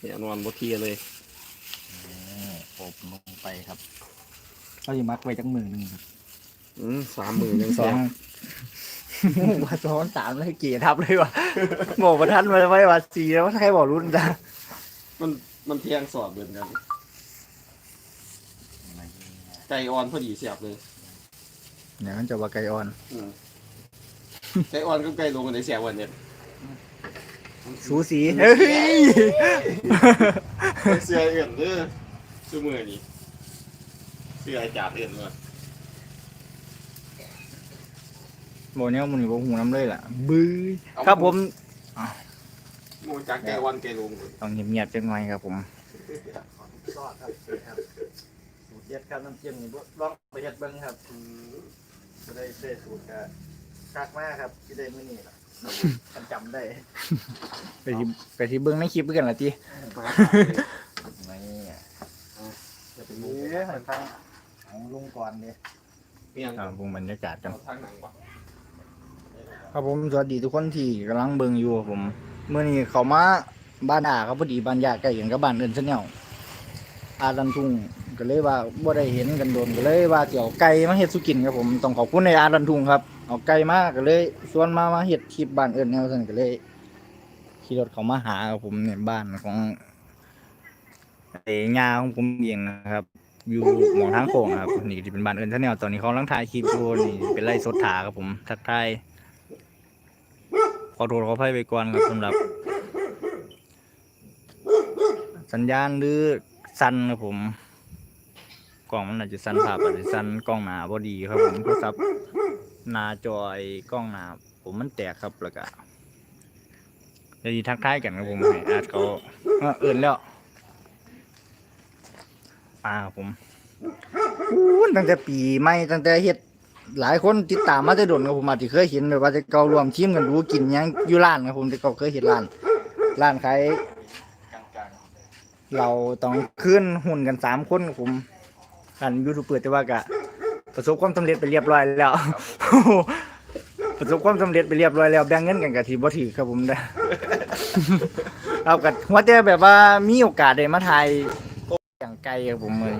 เนี่ยนอนบทีเลยอบลงไปครับเราจะมักไว้จังมือหนึ่งครับอืมสามหมื่นยังสอแซ่งบว่าซ้อนสามเลยเกียร์ทับเลยว่ะบอกประทันมาไว้ว่าสี่แล้วใครบอกรุ่นจ้ามันมันเที่ยงสอบเดินกันไก่ออนพอดีเสียบเลยเนี่ยมันจะว่าไก่อ่อนอืมไก่ออนกับไก่ลงกันในเสียบวันเนี่ย สูสีเฮ้ยเสียเอื่นเด้อชั่วมือนี่เสียจับเอื่นมาโมเนี่ยมันอยู่บนหูน้ำเลยล่ะบื้อครับผมหมูจากไก่ออนไก่ลงเลยต้องเงียบๆจังหน่อยครับผมซอสครับสูตรเด็ดครับน้ำจิ้มนี่ลองไปเฮ็ดเบิ้งครับจะได้เส้สูตรก็คักมากครับที่ได้มื้อนี้ล่ะ มันจำได้ไปที่ไปที่เบิ้งในคลิปเพื่อนละจีมาไม่จะเป็นเอมูอให้ฟังของลุงก่อนเนี่ยเมียงครับวงบรรยากาศกัน ทางหนังปะครับผมสวัสดีทุกคนที่กำลังเบิ่งอยู่ครับผมเมื่อนี้เขามาบ้านอาครับพอดีบ้านญาติใกล้กันกับบ้านเอินซะแนวอาดันทุ่งก็เลยว่าบ่ได้เห็นกันโดนก็เลยว่าสิเอาไก่มาเฮ็ดสุกินครับผมต้องขอบคุณในอาดันทุ่งครับ เอาไก่มากก็เลยชวนมามาเฮ็ดคลิปบ้านเอินแนวซั่นก็เลยขี่รถเขามาหาครับผมในบ้านของไอ้ญาของผมเองนะครับ อยู่หมองทางโค้งครับนี่ที่เป็นบ้านเอินซะแนวตอนนี้เขาลังถ่ายคลิปอยู่นี่เป็นไร่สดถาครับผมทักทายขอโทษขออภัยไปก่อนครับสำหรับ สัญญาณหรือสั้นครับผมกล้องมันอาจจะสั้นภาพอาจจะสั้นกล้องหนาพอดีครับผมโทรศัพท์ น้าจอยกล้องหนาผมมันแตกครับแล้วก็เดี๋ยวสิทักทายกันครับผมให้อาจเขาเอื่นแล้วอ่าผมอู้ตั้งแต่ปีใหม่ตั้งแต่เฮ็ดหลายคนติดตามมาแต่โดนครับผมอาจจะเคยเห็นแบบว่าจะเก่ารวมทีมกันรู้กินยังอยู่ร้านครับผมแต่เก่าเคยเห็นร้านร้านขายเราต้องขึ้นหุ่นกันสามคนผมกันยูทูบเปิดแต่ว่ากะ ประสบความสำเร็จไปเรียบร้อยแล้ว ประสบความสำเร็จไปเรียบร้อยแล้วแบ่งเงินกันกับทีบ่ถือครับผมได้อเอากับหัวแต่แบบว่ามีโอกาสได้มาถ่ายอย่างไกลครับผมเลย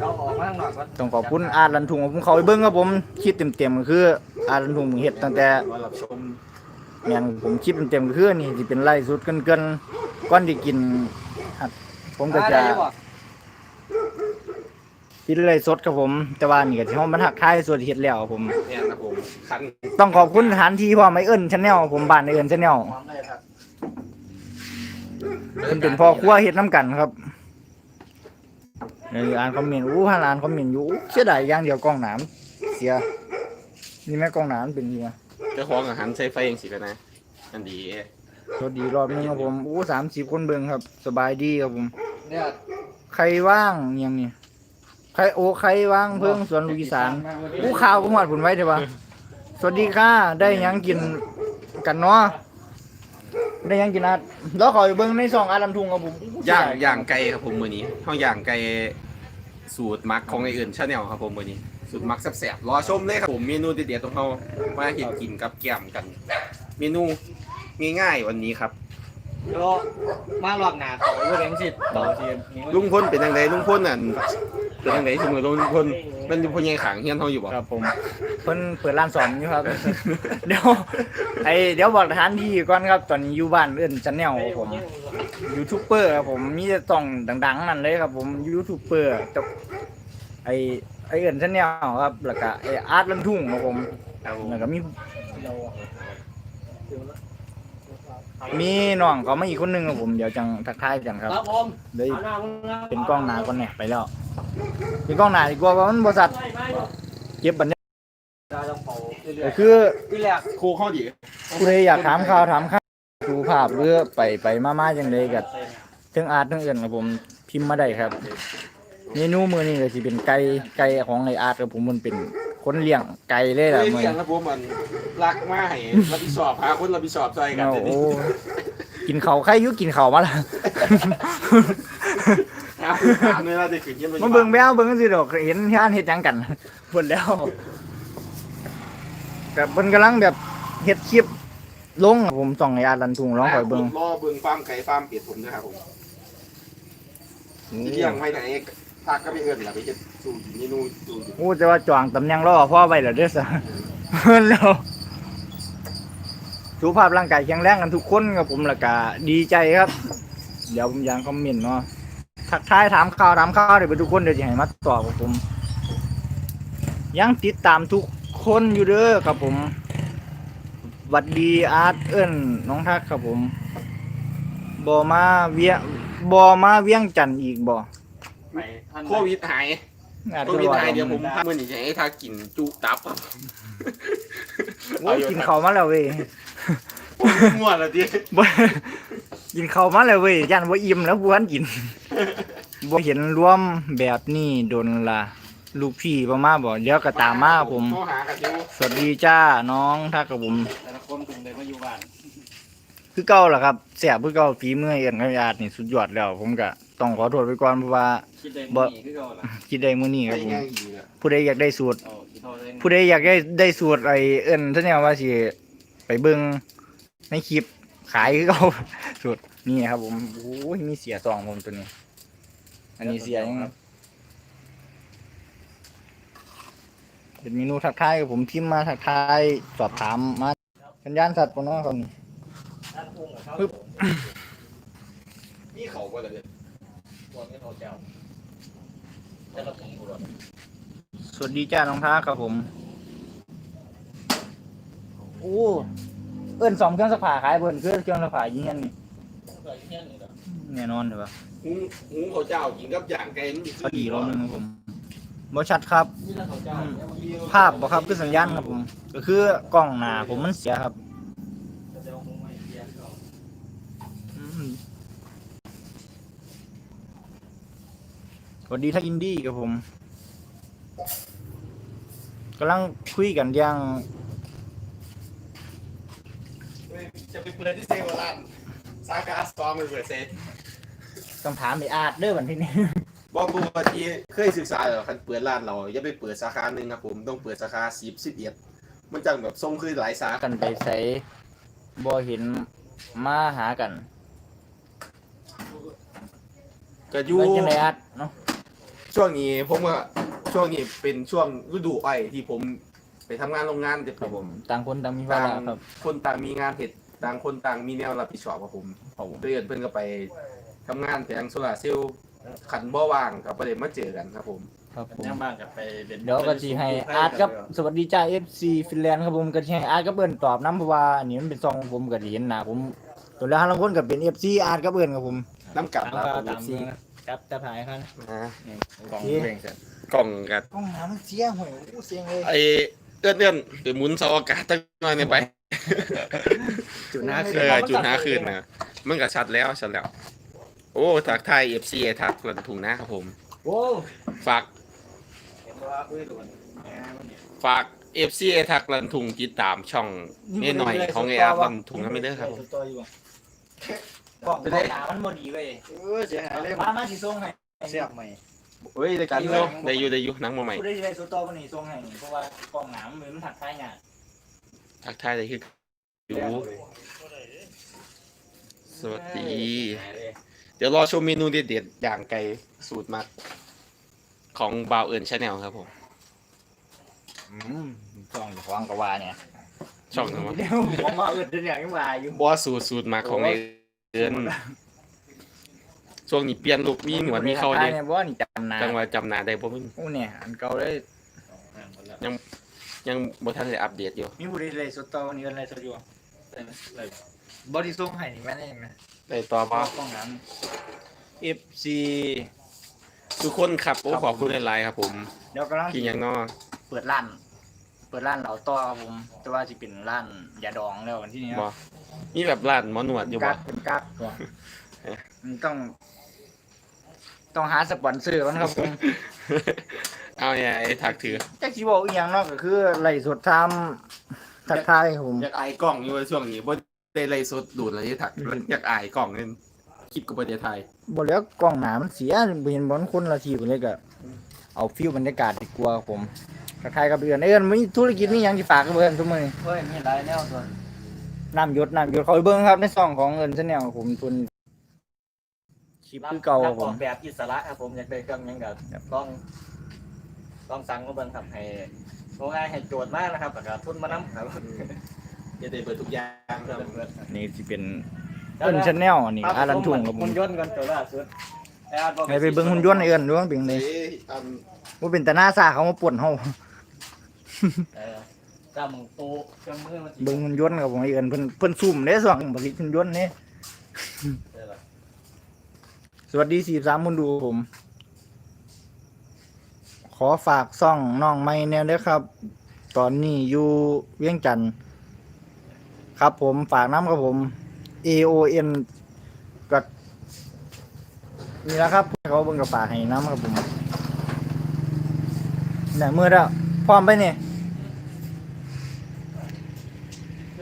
เราออกมาข้างนอกก่อนต้องขอบคุณอารันทุงผมเขาไปเบิ้งครับผมคลิปเต็มๆก็คือ อารันทุงเฮ็ดตั้งแต่ มาหลับชมแม่นผมคลิปเต็มๆก็คือนี่สิเป็นไล่สุดเกินๆก่อนที่กินครับผมก็จะ ได้อยู่บ่ กินไล่สดครับผม แต่ว่านี่ก็สิเฮามาทักทายส่วนที่เฮ็ดแล้วครับผม เนี่ยนะผมคันต้องขอบคุณสถานที่พ่อไม้เอิ้นชาแนลผมบ้านไอ้เอิ้นชาแนลเพิ่นเป็นพ่อครัวเฮ็ดน้ำกันครับเอออ่านคอมเมนต์อู้อ่านคอมเมนต์อยู่อู้เสียดายอย่างเดียวกล้องหนามเสียนี่แม่กล้องหนามเป็นยังไงเจ้าของอาหารใช้ไฟเองสิกันนะอันดีสวัสดีรอบหนึงครับผมอู้สามสิบคนเบิ่งครับ สบายดีครับผม เนี่ยใครว่างยังนี่ ใครโอ้ใครว่างเพิ่งสวนลูกอีสานอู้ข่าวผมวัดผลไว้เถอะวะสวัสดีค่ะได้หยังกินกันเนาะได้หยังกินอัดแล้วขอไปเบิ่งในซองอารันทุงครับผมอู้ย่างเสีดย่างไก่ครับผมมือนี้เฮาย่างไก่สูตรมักของไออื่นชาแนลครับผมมือนี้ สูตรมักแซ่บๆรอชมเลยครับผมเมนูเด็ดๆของเฮามาเห็นกินกับแกล้มกัน เมนูง่ายๆวันนี้ครับก็มารอบหน้าเขาอยู่แรงสิต่อทีนี้ลุงพลเป็นยังไงลุงพลน่ะ เป็นยังไงสมมติลุงพลมันอยู่พญายขางเฮียนเฮาอยู่บ่ครับผมเพิ่นเปิดร้านสอนอยู่ครับ เดี๋ยวไอเดี๋ยวบอกสถานที่ก่อนครับ ตอนนี้อยู่บ้านเอื้นชาแนลผมยูทูบเบอร์ครับผมมีแต่ต้องดังๆนั่นเลยครับ ผมยูทูบเบอร์แต่ไอไอเอิญชาแนลครับแล้วก็ไออาร์ตลันทุ่งครับผมครับผมแล้วก็มีมีน้องเขามาอีกคนหนึงครับผมเดี๋ยวจังทักทายกันครับครับผมเดี๋ยวเอาหน้ามึงนะเป็นกล้องหน้าก่อนเนี่ยไปแล้ว เป็นกล้องหน้าดีกว่าเพราะมันบริษัทไม่ไม่เก็บบันทึกเราต้องเป่าเรื่ก็อยคือๆที่แรกครูเข้าดีผู้ใดอยากถามข่าวถามข่าวดูภาพหรือไปไปมาๆจังเลยกับถึงอาร์ตถึงเอื่นครับผมพิมพ์มาได้ครับเมนูมือนี้ก็สิเป็นไก่ไก่ของไออาร์ตครับผมมันเป็นคนเลี้ยงไก่เลยล่ะเฮ้ยมือเสียงครับผมมันรักมาให้รับผิดชอบหาคนรับผิดชอบใจกันโอ้เดี๋ยวโหนี้ กินเขาวใครอยุกินเขาวมาล่ะหาหาเนื้อเราจะขึ้นเยี่ยมมาเบิ่งแววเบิ่งสิดอกเห็นที่อันเฮ็ดหยังกันเพิ่นแล้วกับเพิ่นกำลังแบบเฮ็ดคลิปลงครับผมส่องไอ้อาดันทุงร้องข่อยเบิ่งรอเบิ่งฟาร์มไก่ฟาร์มเป็ดผมนะครับผมที่เลี้ยงไว้ไหนทากก็ไม่เอิ้นล่ะไปจะสู่เมนูสู่โอ้แต่ว่าจองตำแหน่งรอพ่อไว้แล้วเด้อซะเพิ่นแล้ว สุขภาพร่างกายแข็งแรงกันทุกคนครับผมแล้วก็ดีใจครับ เดี๋ยวผมยังคอมเมนต์เนาะทักทายถามข่าวถามข่าวเดี๋ยวไปทุกคนเดี๋ยวจะให้มาตอบกับผม ยังติดตามทุกคนอยู่เด้อครับผมหวัดดีอาร์ตเอิ้นน้องทักครับผมบอมาเวียบอมาเวียงจันทน์อีกบ่ไปท่านโควิดหายอาจโคจะวิดว่าหายเดี๋ยวผมพามื้อนี้จะให้ทากินจุตับครับโอ้ยกินข้าวมาแล้วเว้ย ม่วนแล้วดิบ่กินข้าวมาแล้วเว้ยยันบ่อิ่มแล้วบ่ทันกินบ่เห็นรวมแบบนี้โดนละลูกพี่ประมาบ่เดี๋ยวก็ตามมาผม โทรหากันอยู่สวัสดีจ้าน้องทักกับผม แต่ละคนกลุ่มเลยมาอยู่บ้านคือเก่าล่ะครับแซ่บคือเก่าฝีมือเอ็นขยาดนี่สุดยอดแล้ว ผมก็ต้องขอโทษไปก่อนเพราะว่า คิดได้บ่ มีคือเขาล่ะคิดได้มื้อนี้คไอ้รับผมง่ายดีน่ะผู้ใดอยากได้สูตรโอ้ที่เขาเล่นผู้ใดอยากได้ได้สูตรไอ้เอิ้นซะแนวว่าสิไป เบิ่งในคลิปขายคือเก่าสูตรนี่ครับ ผมโอ้ยมีเสียซองผมตัวนี้ อันนี้เสียยังเป็นเมนูทักทายกับผมพิมพ์มาทักทายสอบถามมาสัญญาณสัตว์ปนน้องครับนี่ปึ๊บนี่เขาบ่ล่ะเด้อตัวนี้เขาเจ้าแต่ละผมกูรถสวัสดีจ้าน้องท้าครับผม โอ้เอิ้นสองเครื่องสักผ้าขายเบิ่นคือเครื่องสักผ้ายิงเงี้ยนี่เกิดที่นี่นี่เหรอแน่นอนเลยปะหุงหุงข้าวเจ้ากินกับอย่างไก่มันพอดีรอบนึงครับผมบ่ชัดครับ นี่แล้วเขาเจ้าอืมเนี่ยมันมีภาพบ่ครับคือสัญญาณครับผม ก็คือกล้องหน้าผมมันเสียครับเขาเจ้าคงไม่เรียนเขาอืมสวัสดีท่านอินดี้ครับผมกำลังคุยกันอย่าง จะไปเปิดที่เซเวอร์ลันสาขาสตอมไปเปิดเซต้องถามไอ้อาร์ตเด้อวันที่นี้ บอกปกติเคยศึกษาเหรอคันเปิดร้านเราอย่าไปเปิดสาขาหนึ่งครับผมต้องเปิดสาขาสิบสิบเอ็ดมันจังแบบทรงคือหลายสาขากันไปใส่บ่เห็นมาหากันก็อยู่ไปจังไดอาร์ตเนาะช่วงนี้ผมว่าช่วงนี้เป็นช่วงฤดูอ้อยที่ผมไป ทำงานโรงงานเด็กครับผมต่างคนต่างมีภาต่าระงครับคนต่างมีงานเห็ดต่างคนต่างมีแนวรับผิดชอบครับผมครับผมเพื่อนเพื่อนก็ไปทำงานแผงโซลาร์เซลล์ขันบ่ว่างกับประเด็นมาเจอกันครับผมครับผม ย่างบ้านกับไปเด่นเดี๋ยวก็สิให้อาร์ตกับสวัสดีจ้า FC ฟินแลนด์ครับผมก็สิให้อาร์ตกับเอิ้นตอบนํเพราะว่าอันนี้มันเป็นซองของผมก็สิเห็นหน้าผมตัวแล้วบางคนก็เป็น FC อาร์ตกับเอิ้นครับผมน้ำกลับตามครับก็ผมตามนี้ครับจะถ่ายครับอ่ากล่องเพลงเสร็จกล่องกับห้องน้ำเสียห่วยอู้เสียงเลยไอ เอื้อนเอื้อนเดี๋ยวหมุนเสาอากาศตั้งหน่อยหนึงไปจุดหน้าเอคืออจุดหาคืนนะมันก็ชัดแล้วชัดแล้ว โอ้ทักทายเอฟซีทักหลันถุงนะครับผมโอ้ฝาก เห็นว่าคุยด่วนฝากเอฟซีทักหลันถุงติดตามช่องนี่หน่อยของไออาร์หลันถุงนะไม่เด้อครับผม ตัวอยู่กล่องกล่องหนามันบ่ดีเว้ยเออเสียหายเลยมามาสิส่งให้เสียบใหม่ เฮ้ยได้กันเนาะได้อยู่ได้อยู่หนังมาใหม่ผู้ใดสิได้สุดต่อบ่นี่ส่งให้นี่เพราะว่ากล่องหนามันเหมือนมันถักทายยากทักทายได้คืออยู่สวัสดี เดี๋ยวรอชมเมนูเด็ดๆอย่างไก่สูตรมักของบาวเอิญชาแนลครับผมอืมกล่องของก็ว่าเนี่ยช่องนะวะเดี๋ยวผมมาเอิ้นเดี๋ยวยังว่าอยู่บอสูตรสูตรมักของไอเอิญ ช่วงนี้เปลี่ยนลุกมีหนวดมีเขาเลเด้ยบ่นี่จำหนาจังว่าจำหนาได้บ่มึงโอ้เนี่ยอันเก่าเลยยังบ่ทันได้อัปเดตอยู่มีผู้ใดได้สุดต่อวันนี้อะไรสุดอยู่บ่ได้ส่งให้นี่แม่นเองนะได้ต่อบ่กล่องหนา FC ทุกคนครับโอ้ครับขอบคุณหลายๆครับ ผมเดี๋ยวกำลังกินหยังเนาะเปิดร้าน เปิดร้านเหล่าต่อครับผม แต่ว่าสิเป็นร้านยาดองแล้ววันที่นี้บ่มีแบบร้านหมอหนวดอยู่บ่กักเป็นกักก่อนมันต้อง ต้องหาสปอนเซอร์มันครับผมเอาเนี่ยไอ้ทักถือจักสิบอกอีกอย่างเนาะก็คือไล่สดทำทักทายครับผมอยากอายกล้องอยู่ช่วงนี้บ่ได้ไล่สดดูดอะไรที่ทักอยากอายกล้องนึงคลิปกับประเทศไทยบ่แล้วกล้องหนามันเสียบ่เห็นบ่คนละทีพุ่นเลยก็เอาฟิลบรรยากาศดีกว่าครับผมทักทายกับเพื่อนเอ้ยมีธุรกิจมีหยังสิฝากกับเพื่อนซุมื้อนี้เฮ้ยมีหลายแนวตัวน้ำหยศน้ำหยศเขาไปเบิ้งครับในซองของเอินชาแนลผมทุน คลิปคือเก่าครัรับบผออม กแบบอิสระครับผมอยากได้เครื่องหยังก็ครับ ต้อง ต้องสั่งมาเบิ่งครับให้โง่ายให้โจทย์มากนะครับแล้วก็ทุนมานำครับจะได้เปิดทุกอย่างครับนี่ที่เป็นเอินชาแนลนี่อารันทุ่งครับผหุ่มนยนต์กันตัวล่าสุดแต่อาจบอกให้ไปเบิ้งหุ่นยนต์ในเอินดูว่าเป็นไงเอ้ยอันว่าเป็นแต่หน้าซาเขามาป่วนเฮาเออจำตัวเครื่องมือมันสิเบิ้งหุ่นยนต์ครับผมไอเอินเพิ่นเพิ่นซุ่มได้ส่องบริหุ่นยนต์นี่ เออล่ะสวัสดี43คนดูผม ขอฝากซ่องน้องไม่แนวด้วยครับ ตอนนี้อยู่เวียงจันทน์ครับผมฝากน้ำครับผม A O N ก็นี่แหละครับเขาเบิ่งกับฝากให้น้ำครับผมเนี่ยมือแล้วพร้อมไปเนี่ย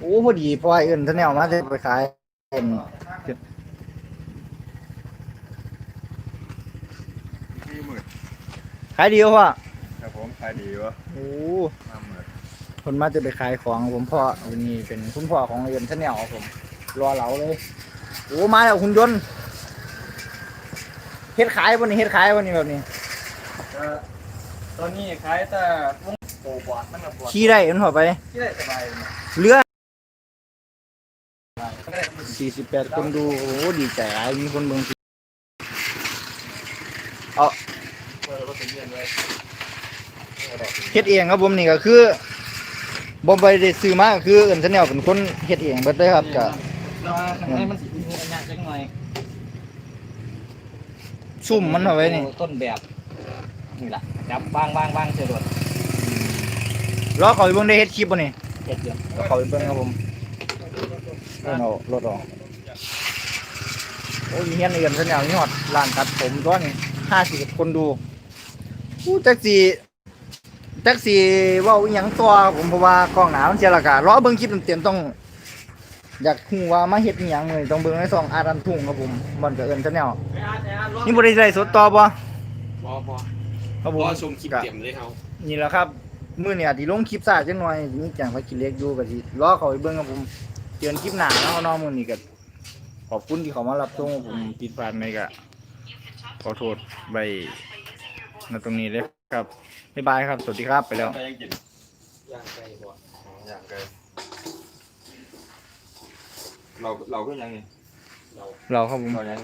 โอ้พอดีพอไอเอินทะแนวมาจะไปขายเอ็นหมื่น ขายดีวะครับผมขายดีวะโอ้ห้าหมื่นคนมาจะไปขายของครับผมพ่อวันนี้เป็นคุณพ่อของเอินทะแนวครับผม รอเหลาเลยโอ้มาแล้วคุณยนต์เฮ็ดขายวันนี้เฮ็ดขายวันนี้แบบนี้เออตอนนี้ขายแต่วงโบบอดมันกับบอดขี่ได้เอ็นพอไปที่ได้สบายเลยเรือ48คนดูโอ้โหดีใจหลายมีคนเบิ่ง เปิดรถ เป็นเงินเลยเฮ็ดเองครับผมนี่ก็คือบ่ไปได้ซื้อมาก็คือเอิ้นซะแนวเป็นคนเฮ็ดเองเบิดเลยครับก็แล้วข้างในมันสิมีอันยากจังหน่อยซุ่มมันเอาไว้นี่ต้นแบบนี่แหละจับวางวางวางเสียรถรอเขาไปเบิ่งได้เฮ็ดคลิปบ่นี่เจ็ดเดือนรอเขาไปเบิ่งครับผมเอิ้นเอารถออกโอ้ยเฮียนเอิ้นซะแนวนี่ฮอดร้านตัดผมตัวนี้50คนดู อู้จักสิจักสิเว้าอีหยังต่อครับผมเพราะว่ากล้องหน้ามันเสียและกะรอเบิ่งคลิปเต็มๆต้อง อยากฮู้ว่ามาเฮ็ดอีหยังมื้อนี้ต้องเบิ่งในช่องอารันทุ่งครับผมมันก็เอิ้นซะแนวนี่บริษัทสดต่อบ่พอพอครับผมรอชมคลิปเต็มเลยเขานี่แหละครับมื้อเนี่ยที่ลงคลิปซ่าจังหน่อยมีแจงไปกินเล็กอยู่ก็สิรอเขาไปเบิ่งครับผมเตือนคลิปหน้าเนาะน้องมื้อนี้ก็ขอบคุณที่เขามารับชมครับผมผิดพลาดไหมก็ขอโทษไว้ ณตรงนี้เลยครับบ๊ายบายครับ สวัสดีครับไปแล้วไปยังกินย่างไก่บ่อย่างไกลเราเราก็ยังไงเราเราครับผม เรายัง